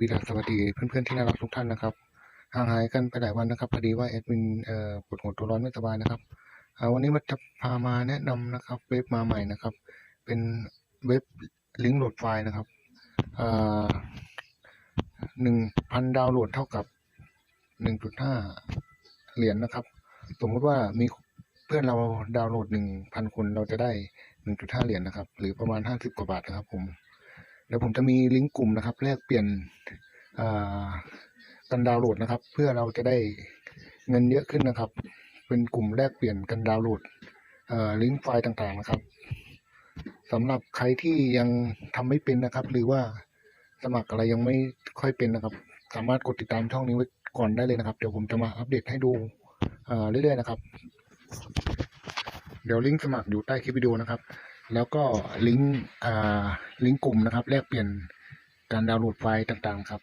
วีดาสวัสดีเพื่อนๆที่น่ารักทุกท่านนะครับห่างหายกันไปหลายวันนะครับพอดีว่าแอดมินปวดหัวตัวร้อนไม่สบายนะครับวันนี้มาจะพามาแนะนำนะครับ เว็บมาใหม่นะครับ เป็นเว็บลิงก์โหลดไฟล์นะครับหนึ่งพันดาวน์โหลดเท่ากับหนึ่งจุดห้าเหรียญนะครับ สมมติว่ามีเพื่อนเราดาวน์โหลดหนึ่งพันคนเราจะได้หนึ่งจุดห้าเหรียญนะครับ หรือประมาณห้าสิบกว่าบาทนะครับผม เดี๋ยวผมจะมีลิงก์กลุ่มนะครับ แลกเปลี่ยนอ่ากันดาวน์โหลดนะครับ เพื่อเราจะได้เงินเยอะขึ้นนะครับ เป็นกลุ่มแลกเปลี่ยนกันดาวน์โหลดลิงก์ไฟล์ต่างๆนะครับสำหรับใครที่ยังทำไม่เป็นนะครับ หรือว่าสมัครอะไรยังไม่ค่อยเป็นนะครับ สามารถกดติดตามช่องนี้ไว้ก่อนได้เลยนะครับ เดี๋ยวผมจะมาอัปเดตให้ดูเรื่อยๆนะครับ เดี๋ยวลิงก์สมัครอยู่ใต้คลิปวิดีโอนะครับ แล้วก็ลิงก์ลิงก์กลุ่มนะครับ แลกเปลี่ยนการดาวน์โหลดไฟล์ต่างๆ ครับ